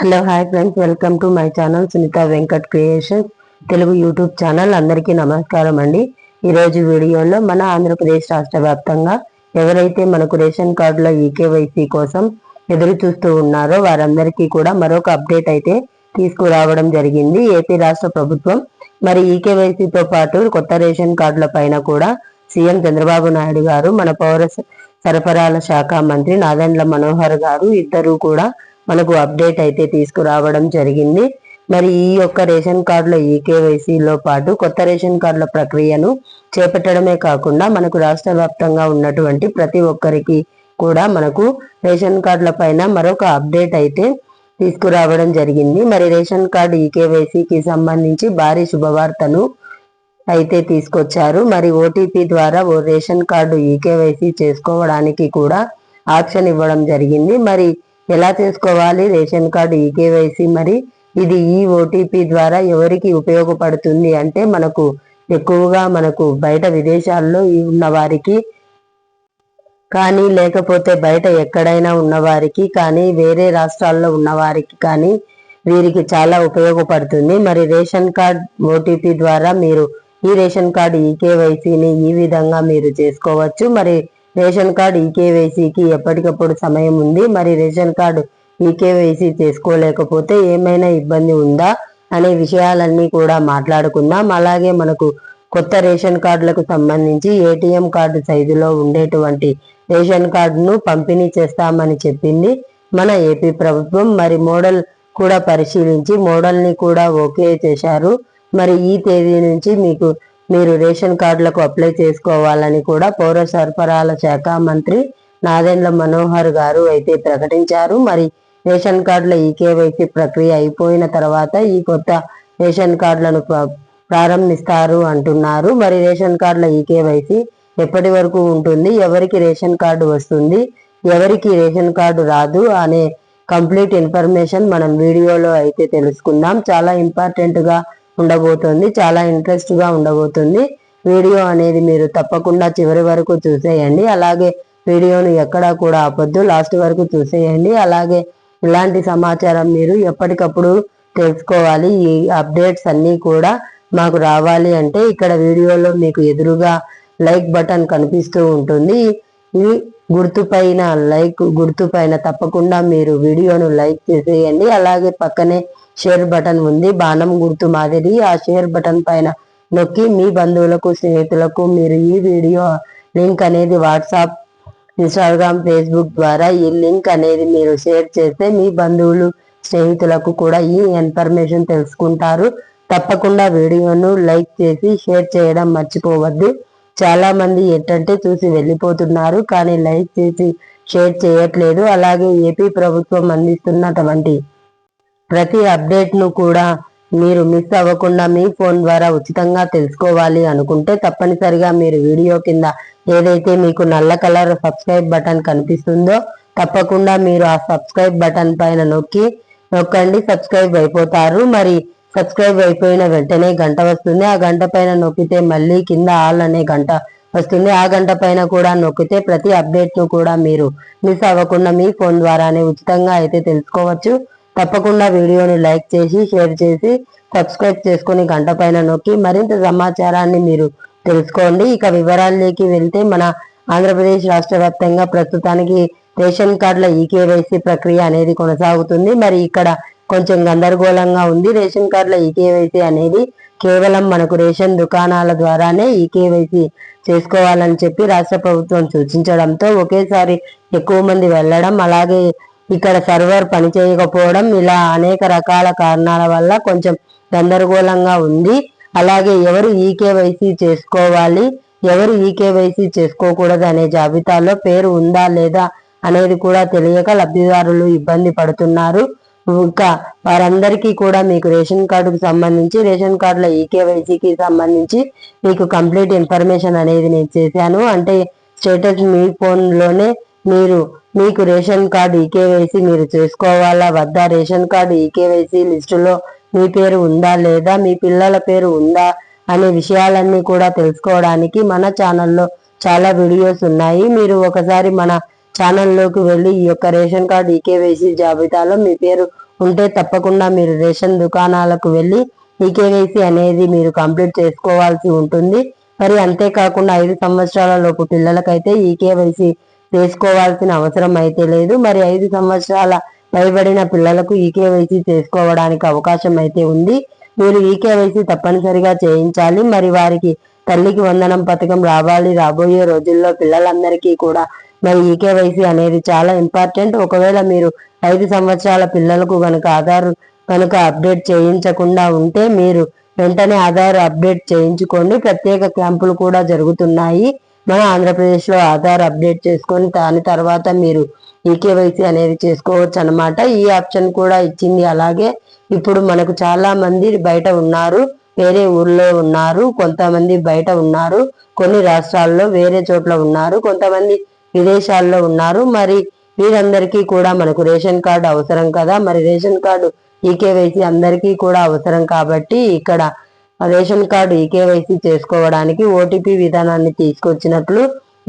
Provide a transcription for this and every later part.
Hello hi friends. Welcome to my channel Sunitha Venkat creation Telugu YouTube channel. అందరికీ నమస్కారం అండి. ఈరోజు వీడియోలో మన ఆంధ్రప్రదేశ్ రాష్ట్ర వ్యాప్తంగా ఎవరైతే మనకు రేషన్ కార్డుల ఈకేవైసీ కోసం ఎదురు చూస్తూ ఉన్నారో వారందరికీ కూడా మరొక అప్డేట్ అయితే తీసుకురావడం జరిగింది. ఏపీ రాష్ట్ర ప్రభుత్వం మరి ఈకేవైసీతో పాటు కొత్త రేషన్ కార్డుల పైన కూడా సీఎం చంద్రబాబు నాయుడు గారు మన పౌర సరఫరాల శాఖ మంత్రి నాదెండ్ల మనోహర్ గారు ఇద్దరు కూడా మనకు అప్డేట్ అయితే తీసుకురావడం జరిగింది. మరి ఈ యొక్క రేషన్ కార్డుల ఈకేవైసీలో పాటు కొత్త రేషన్ కార్డుల ప్రక్రియను చేపట్టడమే కాకుండా మనకు రాష్ట్ర వ్యాప్తంగా ఉన్నటువంటి ప్రతి ఒక్కరికి కూడా మనకు రేషన్ కార్డుల పైన మరొక అప్డేట్ అయితే తీసుకురావడం జరిగింది. మరి రేషన్ కార్డు ఈకేవైసీకి సంబంధించి భారీ శుభవార్తను అయితే తీసుకొచ్చారు. మరి ఓటీపీ ద్వారా ఓ రేషన్ కార్డు ఈకేవైసీ చేసుకోవడానికి కూడా ఆప్షన్ ఇవ్వడం జరిగింది. మరి ఎలా చేసుకోవాలి రేషన్ కార్డు ఈకేవైసీ మరి ఇది ఈ ఓటీపీ ద్వారా ఎవరికి ఉపయోగపడుతుంది అంటే మనకు ఎక్కువగా మనకు బయట విదేశాల్లో ఉన్న వారికి కానీ లేకపోతే బయట ఎక్కడైనా ఉన్నవారికి కానీ వేరే రాష్ట్రాల్లో ఉన్నవారికి కానీ వీరికి చాలా ఉపయోగపడుతుంది. మరి రేషన్ కార్డ్ ఓటీపీ ద్వారా మీరు ఈ రేషన్ కార్డు ఈకేవైసీని ఈ విధంగా మీరు చేసుకోవచ్చు. మరి రేషన్ కార్డు ఈకేవైసీకి ఎప్పటికప్పుడు సమయం ఉంది. మరి రేషన్ కార్డు ఈకేవైసీ చేసుకోలేకపోతే ఏమైనా ఇబ్బంది ఉందా అనే విషయాలన్నీ కూడా మాట్లాడుకుందాం. అలాగే మనకు కొత్త రేషన్ కార్డులకు సంబంధించి ఏటీఎం కార్డు సైజులో ఉండేటువంటి రేషన్ కార్డును పంపిణీ చేస్తామని చెప్పింది మన ఏపీ ప్రభుత్వం. మరి మోడల్ కూడా పరిశీలించి మోడల్ని కూడా ఓకే చేశారు. మరి ఈ తేదీ నుంచి మీకు మీరు రేషన్ కార్డులకు అప్లై చేసుకోవాలని కూడా పౌర సరఫరాల శాఖ మంత్రి నాదెండ్ల మనోహర్ గారు అయితే ప్రకటించారు. మరి రేషన్ కార్డుల ఈకేవైసీ ప్రక్రియ అయిపోయిన తర్వాత ఈ కొత్త రేషన్ కార్డులను ప్రారంభిస్తారు అంటున్నారు. మరి రేషన్ కార్డుల ఈకేవైసీ ఎప్పటి వరకు ఉంటుంది? ఎవరికి రేషన్ కార్డు వస్తుంది? ఎవరికి రేషన్ కార్డు రాదు? అనే కంప్లీట్ ఇన్ఫర్మేషన్ మనం వీడియోలో అయితే తెలుసుకుందాం. చాలా ఇంపార్టెంట్గా ఉండబోతుంది. చాలా ఇంట్రెస్ట్గా ఉండబోతుంది. వీడియో అనేది మీరు తప్పకుండా చివరి వరకు చూసేయండి. అలాగే వీడియోను ఎక్కడా కూడా ఆపొద్దు. లాస్ట్ వరకు చూసేయండి. అలాగే ఇలాంటి సమాచారం మీరు ఎప్పటికప్పుడు తెలుసుకోవాలి. ఈ అప్డేట్స్ అన్నీ కూడా మాకు రావాలి అంటే ఇక్కడ వీడియోలో మీకు ఎదురుగా లైక్ బటన్ కనిపిస్తూ ఉంటుంది. ఈ గుర్తు పైన లైక్ గుర్తు పైన తప్పకుండా మీరు వీడియోను లైక్ చేసేయండి. అలాగే పక్కనే షేర్ బటన్ ఉంది బాణం గుర్తు మాదిరి. ఆ షేర్ బటన్ పైన నొక్కి మీ బంధువులకు స్నేహితులకు మీరు ఈ వీడియో లింక్ అనేది వాట్సాప్ ఇన్స్టాగ్రామ్ ఫేస్బుక్ ద్వారా ఈ లింక్ అనేది మీరు షేర్ చేస్తే మీ బంధువులు స్నేహితులకు కూడా ఈ ఇన్ఫర్మేషన్ తెలుసుకుంటారు. తప్పకుండా వీడియోను లైక్ చేసి షేర్ చేయడం మర్చిపోవద్దు. చాలా మంది ఏంటంటే చూసి వెళ్ళిపోతున్నారు కానీ లైక్ చేసి షేర్ చేయట్లేదు. అలాగే ఏపీ ప్రభుత్వం అందిస్తున్నటువంటి ప్రతి అప్డేట్ను కూడా మీరు మిస్ అవ్వకుండా మీ ఫోన్ ద్వారా ఉచితంగా తెలుసుకోవాలి అనుకుంటే తప్పనిసరిగా మీరు వీడియో కింద ఏదైతే మీకు నల్ల కలర్ సబ్స్క్రైబ్ బటన్ కనిపిస్తుందో తప్పకుండా మీరు ఆ సబ్స్క్రైబ్ బటన్ పైన నొక్కి నొక్కండి సబ్స్క్రైబ్ అయిపోతారు. మరి సబ్స్క్రైబ్ అయిపోయిన వెంటనే గంట వస్తుంది. ఆ గంట పైన నొక్కితే మళ్ళీ కింద ఆల్ అనే గంట వస్తుంది. ఆ గంట పైన కూడా నొక్కితే ప్రతి అప్డేట్ను కూడా మీరు మిస్ అవ్వకుండా మీ ఫోన్ ద్వారానే ఉచితంగా అయితే తెలుసుకోవచ్చు. తప్పకుండా వీడియోని లైక్ చేసి షేర్ చేసి సబ్స్క్రైబ్ చేసుకుని గంట పైన నొక్కి మరింత సమాచారాన్ని మీరు తెలుసుకోండి. ఇక వివరాల్లోకి వెళ్తే మన ఆంధ్రప్రదేశ్ రాష్ట్ర వ్యాప్తంగా ప్రస్తుతానికి రేషన్ కార్డుల ఈకేవైసీ ప్రక్రియ అనేది కొనసాగుతుంది. మరి ఇక్కడ కొంచెం గందరగోళంగా ఉంది. రేషన్ కార్డుల ఈకేవైసీ అనేది కేవలం మనకు రేషన్ దుకాణాల ద్వారానే ఈకేవైసీ చేసుకోవాలని చెప్పి రాష్ట్ర ప్రభుత్వం సూచించడంతో ఒకేసారి ఎక్కువ మంది వెళ్ళడం అలాగే ఇక్కడ సర్వర్ పనిచేయకపోవడం ఇలా అనేక రకాల కారణాల వల్ల కొంచెం గందరగోళంగా ఉంది. అలాగే ఎవరు ఈకేవైసీ చేసుకోవాలి ఎవరు ఈకేవైసీ చేసుకోకూడదు అనే జాబితాలో పేరు ఉందా లేదా అనేది కూడా తెలియక లబ్ధిదారులు ఇబ్బంది పడుతున్నారు. ఇంకా వారందరికీ కూడా మీకు రేషన్ కార్డుకు సంబంధించి రేషన్ కార్డులో ఈకేవైసీకి సంబంధించి మీకు కంప్లీట్ ఇన్ఫర్మేషన్ అనేది నేను చేశాను. అంటే స్టేటస్ మీ ఫోన్లోనే మీరు మీకు రేషన్ కార్డు ఈకేవైసీ మీరు చేసుకోవాలా? వద్దా? రేషన్ కార్డు ఈకేవైసీ లిస్టులో మీ పేరు ఉందా లేదా? మీ పిల్లల పేరు ఉందా? అనే విషయాలన్నీ కూడా తెలుసుకోవడానికి మన ఛానల్లో చాలా వీడియోస్ ఉన్నాయి. మీరు ఒకసారి మన ఛానల్లోకి వెళ్ళి ఈ యొక్క రేషన్ కార్డు ఈకేవైసీ జాబితాలో మీ పేరు ఉంటే తప్పకుండా మీరు రేషన్ దుకాణాలకు వెళ్ళి ఈకేవైసీ అనేది మీరు కంప్లీట్ చేసుకోవాల్సి ఉంటుంది. మరి అంతేకాకుండా ఐదు సంవత్సరాల లోపు పిల్లలకైతే ఈకేవైసీ చేసుకోవాల్సిన అవసరం అయితే లేదు. మరి ఐదు సంవత్సరాల పైబడిన పిల్లలకు ఈకేవైసీ చేసుకోవడానికి అవకాశం అయితే ఉంది. మీరు ఈకేవైసీ తప్పనిసరిగా చేయించాలి. మరి వారికి తల్లికి వందనం పథకం రావాలి. రాబోయే రోజుల్లో పిల్లలందరికీ కూడా మరి ఈ కేవైసీ అనేది చాలా ఇంపార్టెంట్. ఒకవేళ మీరు ఐదు సంవత్సరాల పిల్లలకు కనుక ఆధార్ కనుక అప్డేట్ చేయించకుండా ఉంటే మీరు వెంటనే ఆధార్ అప్డేట్ చేయించుకోండి. ప్రత్యేక క్యాంపులు కూడా జరుగుతున్నాయి. మన ఆంధ్రప్రదేశ్లో ఆధార్ అప్డేట్ చేసుకొని దాని తర్వాత మీరు ఈకేవైసీ అనేది చేసుకోవచ్చు అనమాట ఈ ఆప్షన్ కూడా ఇచ్చింది. అలాగే ఇప్పుడు మనకు చాలా మంది బయట ఉన్నారు. వేరే ఊర్లో ఉన్నారు. కొంతమంది బయట ఉన్నారు. కొన్ని రాష్ట్రాల్లో వేరే చోట్ల ఉన్నారు. కొంతమంది విదేశాల్లో ఉన్నారు. మరి వీరందరికీ కూడా మనకు రేషన్ కార్డు అవసరం కదా. మరి రేషన్ కార్డు ఈకేవైసీ అందరికీ కూడా అవసరం కాబట్టి ఇక్కడ రేషన్ కార్డు ఈకేవైసీ చేసుకోవడానికి ఓటీపీ విధానాన్ని తీసుకొచ్చినట్లు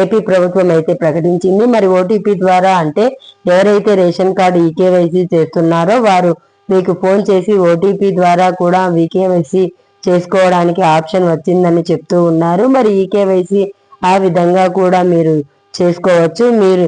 ఏపీ ప్రభుత్వం అయితే ప్రకటించింది. మరి ఓటీపీ ద్వారా అంటే ఎవరైతే రేషన్ కార్డు ఈకేవైసీ చేస్తున్నారో వారు మీకు ఫోన్ చేసి ఓటీపీ ద్వారా కూడా ఈకేవైసీ చేసుకోవడానికి ఆప్షన్ వచ్చిందని చెప్తూ ఉన్నారు. మరి ఈకేవైసీ ఆ విధంగా కూడా మీరు చేసుకోవచ్చు. మీరు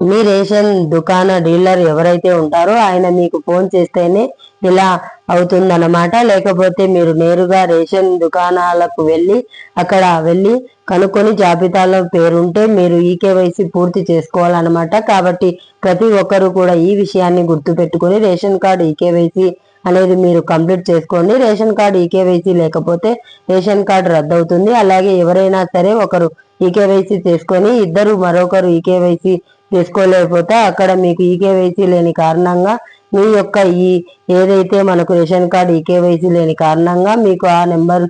మీ రేషన్ దుకాణ డీలర్ ఎవరైతే ఉంటారో ఆయన మీకు ఫోన్ చేస్తేనే ఇలా అవుతుందన్నమాట. లేకపోతే మీరు నేరుగా రేషన్ దుకాణాలకు వెళ్ళి అక్కడ వెళ్ళి కనుక్కొని జాబితాలో పేరుంటే మీరు ఈకేవైసీ పూర్తి చేసుకోవాలన్నమాట. కాబట్టి ప్రతి ఒక్కరూ కూడా ఈ విషయాన్ని గుర్తుపెట్టుకొని రేషన్ కార్డు ఈకేవైసీ అనేది మీరు కంప్లీట్ చేసుకోండి. రేషన్ కార్డు ఈకేవైసీ లేకపోతే రేషన్ కార్డు రద్దవుతుంది. అలాగే ఎవరైనా సరే ఒకరు ఈకేవైసీ చేసుకొని ఇద్దరు మరొకరు ఈకేవైసీ చేసుకోలేకపోతే అక్కడ మీకు ఈకేవైసీ లేని కారణంగా మీ యొక్క ఈ ఏదైతే మనకు రేషన్ కార్డు ఈకేవైసీ లేని కారణంగా మీకు ఆ నెంబర్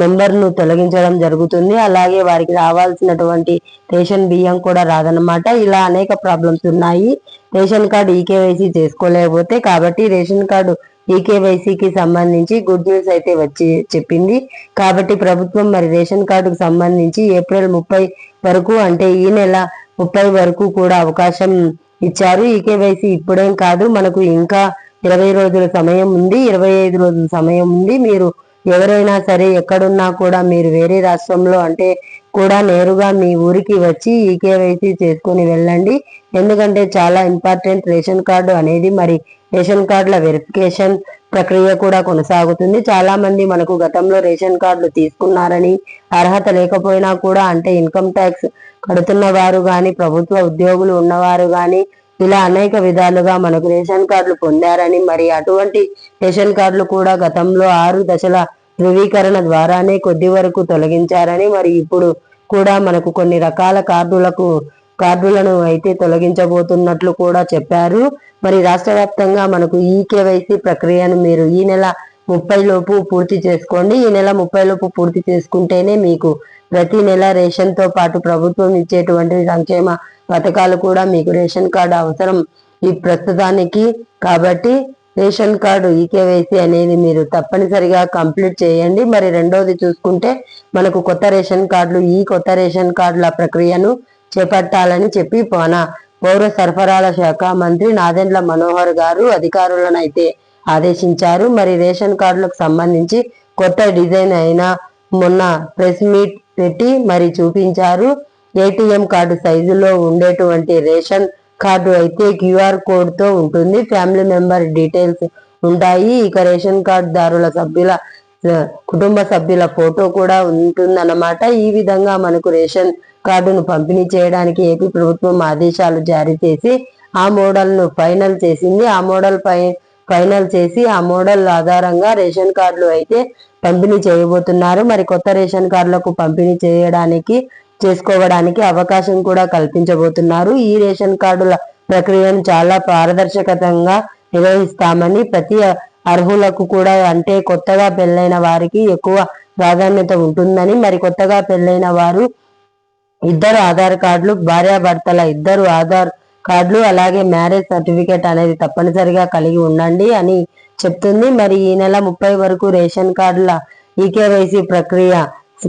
మెంబర్ను తొలగించడం జరుగుతుంది. అలాగే వారికి రావాల్సినటువంటి రేషన్ బియ్యం కూడా రాదనమాట ఇలా అనేక ప్రాబ్లమ్స్ ఉన్నాయి. రేషన్ కార్డు ఈకేవైసీ చేసుకోలేకపోతే కాబట్టి రేషన్ కార్డు ఈకేవైసీకి సంబంధించి గుడ్ న్యూస్ అయితే వచ్చి చెప్పింది. కాబట్టి ప్రభుత్వం మరి రేషన్ కార్డుకు సంబంధించి ఏప్రిల్ ముప్పై వరకు అంటే ఈ నెల ముప్పై వరకు కూడా అవకాశం ఇచ్చారు. ఈ కేవైసీ ఇప్పుడేం కాదు మనకు ఇంకా ఇరవై రోజుల సమయం ఉంది. ఇరవై ఐదు రోజుల సమయం ఉంది. మీరు ఎవరైనా సరే ఎక్కడున్నా కూడా మీరు వేరే రాష్ట్రంలో అంటే కూడా నేరుగా మీ ఊరికి వచ్చి ఈ కేవైసీ చేసుకుని వెళ్ళండి. ఎందుకంటే చాలా ఇంపార్టెంట్ రేషన్ కార్డు అనేది మరి రేషన్ కార్డుల వెరిఫికేషన్ ప్రక్రియ కూడా కొనసాగుతుంది. చాలా మంది మనకు గతంలో రేషన్ కార్డులు తీసుకున్నారని అర్హత లేకపోయినా కూడా అంటే ఇన్కమ్ ట్యాక్స్ కడుతున్న వారు కానీ ప్రభుత్వ ఉద్యోగులు ఉన్నవారు కానీ ఇలా అనేక విధాలుగా మనకు రేషన్ కార్డులు పొందారని మరి అటువంటి రేషన్ కార్డులు కూడా గతంలో ఆరు దశల ధృవీకరణ ద్వారానే కొద్ది వరకు తొలగించారని మరి ఇప్పుడు కూడా మనకు కొన్ని రకాల కార్డులకు కార్డులను అయితే తొలగించబోతున్నట్లు కూడా చెప్పారు. మరి రాష్ట్ర వ్యాప్తంగా మనకు ఈ కేవైసీ ప్రక్రియను మీరు ఈ నెల ముప్పై లోపు పూర్తి చేసుకోండి. ఈ నెల ముప్పై లోపు పూర్తి చేసుకుంటేనే మీకు ప్రతి నెల రేషన్తో పాటు ప్రభుత్వం ఇచ్చేటువంటి సంక్షేమ పథకాలు కూడా మీకు రేషన్ కార్డు అవసరం ఈ ప్రస్తుతానికి. కాబట్టి రేషన్ కార్డు ఈకేవైసీ అనేది మీరు తప్పనిసరిగా కంప్లీట్ చేయండి. మరి రెండోది చూసుకుంటే మనకు కొత్త రేషన్ కార్డులు ఈ కొత్త రేషన్ కార్డుల ప్రక్రియను చేపట్టాలని చెప్పి మన పౌర సరఫరాల శాఖ మంత్రి నాదెండ్ల మనోహర్ గారు అధికారులను అయితే ఆదేశించారు. మరి రేషన్ కార్డులకు సంబంధించి కొత్త డిజైన్ అయిన మొన్న ప్రెస్ మీట్ పెట్టి మరి చూపించారు. ఏటీఎం కార్డు సైజులో ఉండేటువంటి రేషన్ కార్డు అయితే క్యూఆర్ కోడ్తో ఉంటుంది. ఫ్యామిలీ మెంబర్ డీటెయిల్స్ ఉంటాయి. ఇక రేషన్ కార్డు దారుల సభ్యుల కుటుంబ సభ్యుల ఫోటో కూడా ఉంటుందన్నమాట. ఈ విధంగా మనకు రేషన్ కార్డును పంపిణీ చేయడానికి ఏపీ ప్రభుత్వం ఆదేశాలు జారీ చేసి ఆ మోడల్ను ఫైనల్ చేసింది. ఆ మోడల్ పై ఫైనల్ చేసి ఆ మోడల్ ఆధారంగా రేషన్ కార్డులు అయితే పంపిణీ చేయబోతున్నారు. మరి కొత్త రేషన్ కార్డులకు పంపిణీ చేయడానికి చేసుకోవడానికి అవకాశం కూడా కల్పించబోతున్నారు. ఈ రేషన్ కార్డుల ప్రక్రియను చాలా పారదర్శకతంగా నిర్వహిస్తామని ప్రతి అర్హులకు కూడా అంటే కొత్తగా పెళ్ళైన వారికి ఎక్కువ ప్రాధాన్యత ఉంటుందని మరి కొత్తగా పెళ్ళైన వారు ఇద్దరు ఆధార్ కార్డులు భార్యాభర్తల ఇద్దరు ఆధార్ కార్డులు అలాగే మ్యారేజ్ సర్టిఫికేట్ అనేది తప్పనిసరిగా కలిగి ఉండండి అని చెప్తుంది. మరి ఈ నెల ముప్పై వరకు రేషన్ కార్డుల ఈకేవైసీ ప్రక్రియ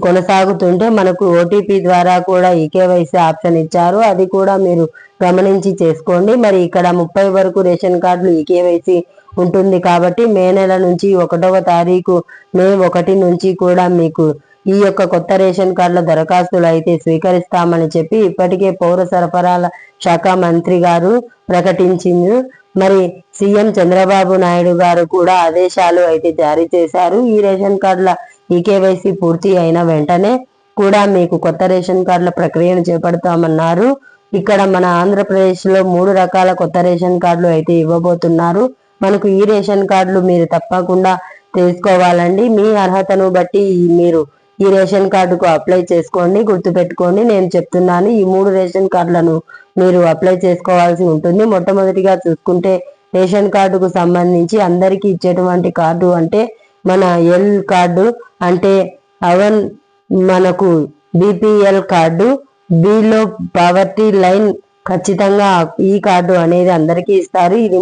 కొనసాగుతుంటే మనకు ఓటీపీ ద్వారా కూడా ఈకేవైసీ ఆప్షన్ ఇచ్చారు. అది కూడా మీరు గమనించి చేసుకోండి. మరి ఇక్కడ ముప్పై వరకు రేషన్ కార్డులు ఈ కేవైసీ ఉంటుంది కాబట్టి మే నెల నుంచి ఒకటవ తారీఖు మే ఒకటి నుంచి కూడా మీకు ఈ యొక్క కొత్త రేషన్ కార్డుల దరఖాస్తులు అయితే స్వీకరిస్తామని చెప్పి ఇప్పటికే పౌర సరఫరాల శాఖ మంత్రి గారు ప్రకటించింది మరి సీఎం చంద్రబాబు నాయుడు గారు కూడా ఆదేశాలు అయితే జారీ చేశారు. ఈ రేషన్ కార్డుల ఈ కేవైసీ పూర్తి అయిన వెంటనే కూడా మీకు కొత్త రేషన్ కార్డుల ప్రక్రియను చేపడతామన్నారు. ఇక్కడ మన ఆంధ్రప్రదేశ్లో మూడు రకాల కొత్త రేషన్ కార్డులు అయితే ఇవ్వబోతున్నారు. మనకు ఈ రేషన్ కార్డులు మీరు తప్పకుండా తెలుసుకోవాలండి. మీ అర్హతను బట్టి మీరు ఈ రేషన్ కార్డుకు అప్లై చేసుకోండి గుర్తుపెట్టుకోండి. నేను చెప్తున్నాను ఈ మూడు రేషన్ కార్డులను మీరు అప్లై చేసుకోవాల్సి ఉంటుంది. మొట్టమొదటిగా చూసుకుంటే రేషన్ కార్డుకు సంబంధించి అందరికీ ఇచ్చేటువంటి కార్డు అంటే మన ఎల్ కార్డు అంటే అవన్ మనకు BPL card. Below poverty line ఖచ్చితంగా ఈ కార్డు అనేది అందరికీ ఇస్తారు. ఇది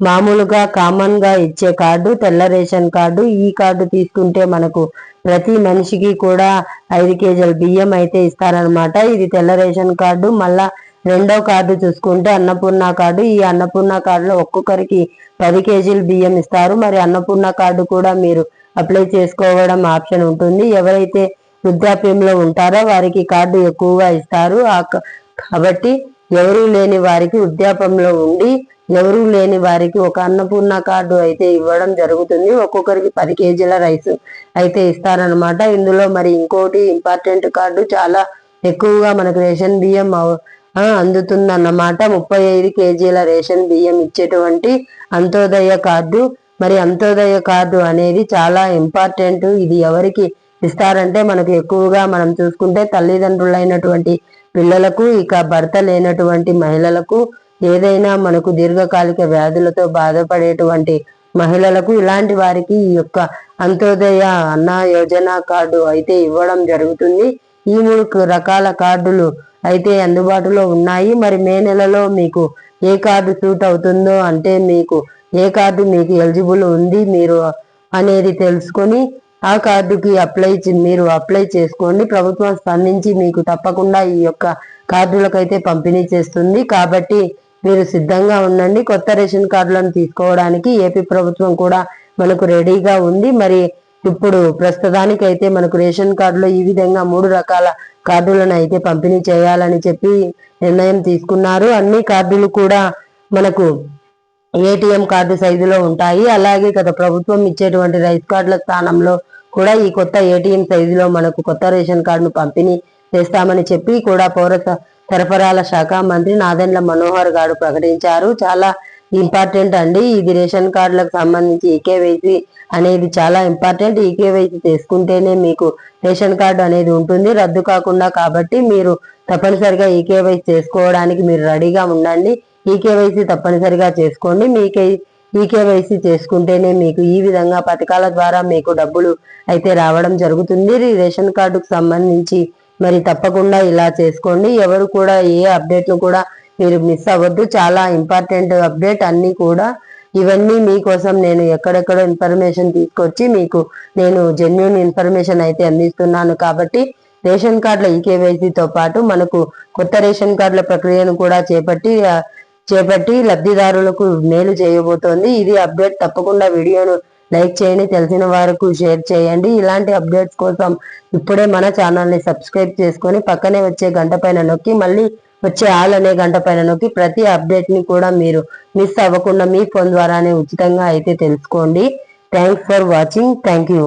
మామూలుగా కామన్గా ఇచ్చే కార్డు. తెల్ల రేషన్ కార్డు. ఈ కార్డు తీసుకుంటే మనకు ప్రతి మనిషికి కూడా ఐదు కేజీల బియ్యం అయితే ఇస్తారనమాట ఇది తెల్ల రేషన్ కార్డు. మళ్ళా రెండో కార్డు చూసుకుంటే అన్నపూర్ణ కార్డు. ఈ అన్నపూర్ణ కార్డులో ఒక్కొక్కరికి పది కేజీలు బియ్యం ఇస్తారు. మరి అన్నపూర్ణ కార్డు కూడా మీరు అప్లై చేసుకోవడం ఆప్షన్ ఉంటుంది. ఎవరైతే వృద్ధాప్యంలో ఉంటారో వారికి కార్డు ఎక్కువగా ఇస్తారు. కాబట్టి ఎవరూ లేని వారికి వృద్ధాప్యంలో ఉండి ఎవరూ లేని వారికి ఒక అన్నపూర్ణ కార్డు అయితే ఇవ్వడం జరుగుతుంది. ఒక్కొక్కరికి పది కేజీల రైస్ అయితే ఇస్తారనమాట ఇందులో మరి ఇంకోటి ఇంపార్టెంట్ కార్డు చాలా ఎక్కువగా మనకు రేషన్ బియ్యం అందుతుందన్నమాట. ముప్పై ఐదు కేజీల రేషన్ బియ్యం ఇచ్చేటువంటి అంత్యోదయ కార్డు. మరి అంత్యోదయ కార్డు అనేది చాలా ఇంపార్టెంట్. ఇది ఎవరికి ఇస్తారంటే మనకు ఎక్కువగా మనం చూసుకుంటే తల్లిదండ్రులైనటువంటి పిల్లలకు ఇక భర్త లేనటువంటి మహిళలకు ఏదైనా మనకు దీర్ఘకాలిక వ్యాధులతో బాధపడేటువంటి మహిళలకు ఇలాంటి వారికి ఈ యొక్క అంత్యోదయ అన్న యోజన కార్డు అయితే ఇవ్వడం జరుగుతుంది. ఈ మూడు రకాల కార్డులు అయితే అందుబాటులో ఉన్నాయి. మరి మే నెలలో మీకు ఏ కార్డు సూట్ అవుతుందో అంటే మీకు ఏ కార్డు మీకు ఎలిజిబుల్ ఉంది మీరు అనేది తెలుసుకొని ఆ కార్డుకి అప్లై మీరు అప్లై చేసుకోండి. ప్రభుత్వం స్పందించి మీకు తప్పకుండా ఈ యొక్క కార్డులకైతే పంపిణీ చేస్తుంది. కాబట్టి మీరు సిద్ధంగా ఉండండి. కొత్త రేషన్ కార్డులను తీసుకోవడానికి ఏపీ ప్రభుత్వం కూడా మనకు రెడీగా ఉంది. మరి ఇప్పుడు ప్రస్తుతానికి అయితే మనకు రేషన్ కార్డులో ఈ విధంగా మూడు రకాల కార్డులను అయితే పంపిణీ చేయాలని చెప్పి నిర్ణయం తీసుకున్నారు. అన్ని కార్డులు కూడా మనకు ఏటీఎం కార్డు సైజులో ఉంటాయి. అలాగే గత ప్రభుత్వం ఇచ్చేటువంటి రైస్ కార్డుల స్థానంలో కూడా ఈ కొత్త ఏటీఎం సైజులో మనకు కొత్త రేషన్ కార్డును పంపిణీ చేస్తామని చెప్పి కూడా పౌర సరఫరాల శాఖ మంత్రి నాదెండ్ల మనోహర్ గారు ప్రకటించారు. చాలా ఇంపార్టెంట్ అండి. ఇది రేషన్ కార్డులకు సంబంధించి ఈకేవైసీ అనేది చాలా ఇంపార్టెంట్. ఈకేవైసీ చేసుకుంటేనే మీకు రేషన్ కార్డు అనేది ఉంటుంది. రద్దు కాకుండా కాబట్టి మీరు తప్పనిసరిగా ఈకేవైసీ చేసుకోవడానికి మీరు రెడీగా ఉండండి. ఈకేవైసీ తప్పనిసరిగా చేసుకోండి. మీకే ఈకేవైసీ చేసుకుంటేనే మీకు ఈ విధంగా పథకాల ద్వారా మీకు డబ్బులు అయితే రావడం జరుగుతుంది. రేషన్ కార్డుకు సంబంధించి మరి తప్పకుండా ఇలా చేసుకోండి. ఎవరు కూడా ఏ అప్డేట్ను కూడా మీరు మిస్ అవ్వద్దు. చాలా ఇంపార్టెంట్ అప్డేట్ అన్ని కూడా ఇవన్నీ మీకోసం నేను ఎక్కడెక్కడ ఇన్ఫర్మేషన్ తీసుకొచ్చి మీకు నేను జెన్యున్ ఇన్ఫర్మేషన్ అయితే అందిస్తున్నాను. కాబట్టి రేషన్ కార్డుల ఈకేవైసీతో పాటు మనకు కొత్త రేషన్ కార్డుల ప్రక్రియను కూడా చేపట్టి చేపట్టి లబ్ధిదారులకు మేలు చేయబోతోంది. ఇది అప్డేట్ తప్పకుండా వీడియోను లైక్ చేయండి తెలిసిన వారికి షేర్ చేయండి. ఇలాంటి అప్డేట్స్ కోసం ఇప్పుడే మన ఛానల్ని సబ్స్క్రైబ్ చేసుకొని పక్కనే వచ్చే గంట పైన నొక్కి మళ్ళీ వచ్చే ఆల్ అనే గంట పైన నొక్కి ప్రతి అప్డేట్ని కూడా మీరు మిస్ అవ్వకుండా మీ ఫోన్ ద్వారానే ఉచితంగా అయితే తెలుసుకోండి. Thanks for watching thank you